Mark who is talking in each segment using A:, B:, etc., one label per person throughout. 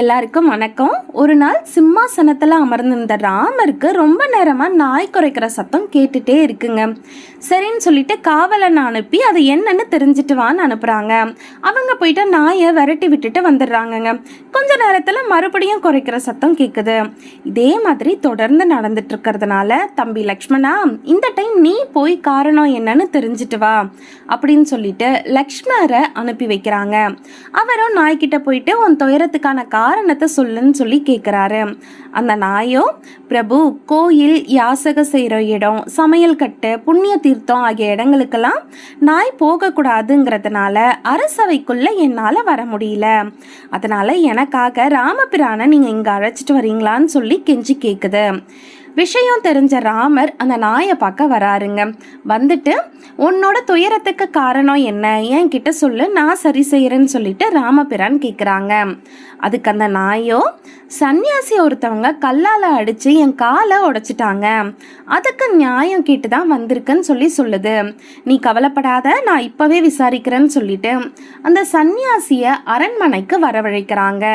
A: எல்லாருக்கும் வணக்கம். ஒரு நாள் சிம்மாசனத்தில் அமர்ந்திருந்த ராமருக்கு ரொம்ப நேரமாக நாய் குறைக்கிற சத்தம் கேட்டுட்டே இருக்குங்க. சரின்னு சொல்லிட்டு காவலனை அனுப்பி அது என்னன்னு தெரிஞ்சுட்டு வான்னு அனுப்புகிறாங்க அவங்க போயிட்டு நாயை விரட்டி விட்டுட்டு வந்துடுறாங்கங்க. கொஞ்ச நேரத்தில் மறுபடியும் குறைக்கிற சத்தம் கேட்குது இதே மாதிரி தொடர்ந்து நடந்துட்டு இருக்கிறதுனால தம்பி லக்ஷ்மணா இந்த டைம் நீ போய் காரணம் என்னன்னு தெரிஞ்சுட்டு வா அப்படின்னு சொல்லிட்டு லக்ஷ்மணரை அனுப்பி வைக்கிறாங்க. அவரும் நாய்கிட்ட போயிட்டு உன் துயரத்துக்கான காரணத்தை சொல்லுன்னு சொல்லி கேட்குறாரு அந்த நாயோ பிரபு கோயில் யாசக செய்கிற இடம் சமையல் கட்டு புண்ணிய தீர்த்தம் ஆகிய இடங்களுக்கெல்லாம் நாய் போகக்கூடாதுங்கிறதுனால அரசவைக்குள்ள என்னால் வர முடியல. அதனால் எனக்காக ராமபிரானை நீங்கள் இங்கே அழைச்சிட்டு வரீங்களான்னு சொல்லி கெஞ்சி கேட்குது விஷயம் தெரிஞ்ச ராமர் அந்த நாயை பார்க்க வராருங்க. வந்துட்டு உன்னோட துயரத்துக்கு காரணம் என்ன? ஏன் கிட்ட சொல்லு நான் சரி செய்கிறேன்னு சொல்லிட்டு ராமபிரான் கேட்குறாங்க அதுக்கு அந்த நாயோ சன்னியாசி ஒருத்தவங்க கல்லால் அடித்து என் காலை உடைச்சிட்டாங்க. அதுக்கு நியாயம் கேட்டு தான் வந்திருக்குன்னு சொல்லி சொல்லுது. நீ கவலைப்படாத நான் இப்போவே விசாரிக்கிறேன்னு சொல்லிட்டு. அந்த சன்னியாசியை அரண்மனைக்கு வரவழைக்கிறாங்க.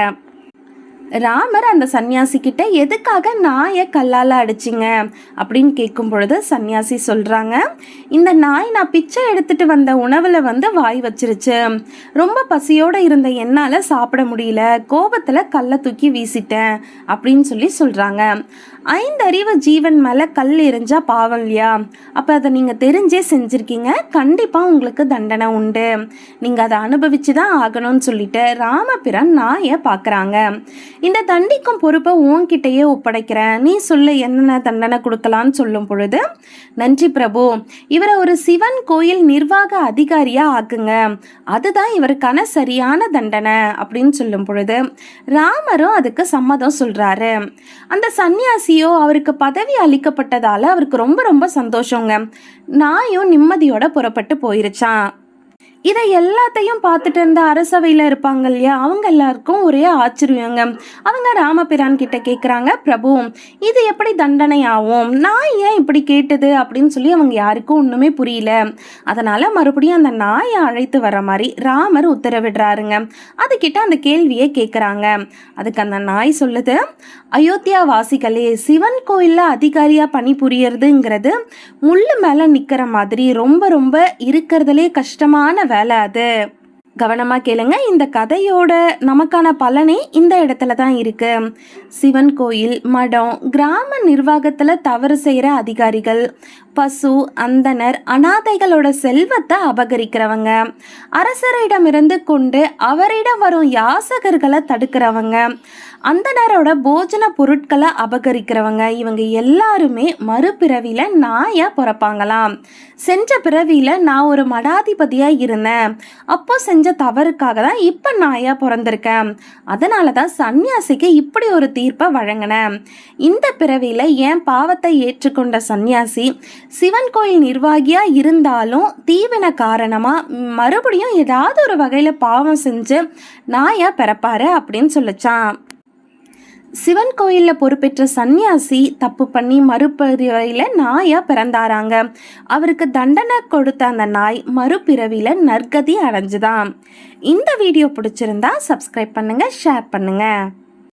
A: ராமர் அந்த சன்னியாசி கிட்ட எதுக்காக நாயை கல்லால் அடிச்சிங்க? அப்படின்னு கேட்கும் பொழுது சன்னியாசி சொல்கிறாங்க இந்த நாய் நான் பிச்சை எடுத்துட்டு வந்த உணவில் வந்து வாய் வச்சிருச்சு. ரொம்ப பசியோடு இருந்த என்னால் சாப்பிட முடியல. கோபத்தில் கல்லை தூக்கி வீசிட்டேன். அப்படின்னு சொல்லி சொல்கிறாங்க ஐந்தறிவு ஜீவன் மேலே கல் எரிஞ்சா பாவம் இல்லையா? அப்போ அதை நீங்கள் தெரிஞ்சே செஞ்சுருக்கீங்க. கண்டிப்பாக உங்களுக்கு தண்டனை உண்டு. நீங்கள் அதை அனுபவிச்சு தான் ஆகணும்னு சொல்லிட்டு ராமபிரான் நாயை பார்க்குறாங்க இந்த தண்டிக்கும் பொறுப்பை உன்கிட்டயே ஒப்படைக்கிறேன். நீ சொல்லு என்னென்ன தண்டனை கொடுக்கலான்னு சொல்லும் பொழுது நன்றி பிரபு. இவரை ஒரு சிவன் கோயில் நிர்வாக அதிகாரியாக ஆக்குங்க. அதுதான் இவருக்கான சரியான தண்டனை. அப்படின்னு சொல்லும் பொழுது ராமரும் அதுக்கு சம்மதம் சொல்கிறாரு அந்த சன்னியாசியோ அவருக்கு பதவி அளிக்கப்பட்டதால அவருக்கு ரொம்ப ரொம்ப சந்தோஷங்க. நாயும் நிம்மதியோட புறப்பட்டு போயிருச்சான் இதை எல்லாத்தையும் பார்த்துட்டு இருந்த அரசவையில் இருப்பாங்க இல்லையா? அவங்க எல்லாருக்கும் ஒரே ஆச்சரியங்க. அவங்க ராமபிரான் கிட்ட கேட்குறாங்க பிரபு இது எப்படி தண்டனை ஆகும் நான் ஏன் இப்படி கேட்டது? அப்படின்னு சொல்லி அவங்க யாருக்கும் ஒன்றுமே புரியல. அதனால் மறுபடியும் அந்த நாயை அழைத்து வர மாதிரி ராமர் உத்தரவிடுறாருங்க. அதுக்கிட்ட அந்த கேள்வியை கேட்குறாங்க அதுக்கு அந்த நாய் சொல்லுது அயோத்தியா வாசிகளே சிவன் கோயிலில் அதிகாரியாக பணிபுரியறதுங்கிறது முள்ளு மேலே நிற்கிற மாதிரி ரொம்ப ரொம்ப இருக்கிறதுலே கஷ்டமான வேலை அது கவனமாக கேளுங்க. இந்த கதையோட நமக்கான பலனே இந்த இடத்துல தான் இருக்கு. சிவன் கோயில் மடம் கிராம நிர்வாகத்தில் தவறு செய்கிற அதிகாரிகள் பசு அந்தனர் அனாதைகளோட செல்வத்தை அபகரிக்கிறவங்க. அரசரிடமிருந்து கொண்டு அவரிடம் வரும் யாசகர்களை தடுக்கிறவங்க. அந்தனரோட போஜன பொருட்களை அபகரிக்கிறவங்க. இவங்க எல்லாருமே மறுபிறவியில் நாயாக பிறப்பாங்களாம். செஞ்ச பிறவியில் நான் ஒரு மடாதிபதியாக இருந்தேன். அப்போ செஞ்ச தவறுக்காக தான் இப்போ நாயாக பிறந்திருக்கேன். அதனால தான் சன்னியாசிக்கு இப்படி ஒரு தீர்ப்பை வழங்கினேன் இந்த பிறவியில் என் பாவத்தை ஏற்றுக்கொண்ட சன்னியாசி சிவன் கோயில் நிர்வாகியாக இருந்தாலும் தீவின காரணமாக மறுபடியும் ஏதாவது ஒரு வகையில் பாவம் செஞ்சு நாயா பிறப்பாரு அப்படின்னு சொல்லிச்சான். சிவன் கோயிலில் பொறுப்பேற்ற சன்னியாசி தப்பு பண்ணி மறுபிறவியில் நாயாக பிறந்தாராங்க. அவருக்கு தண்டனை கொடுத்த அந்த நாய் மறுபிறவியில் நற்கதி அடைஞ்சுதான். இந்த வீடியோ பிடிச்சிருந்தா சப்ஸ்கிரைப் பண்ணுங்கள் ஷேர் பண்ணுங்கள்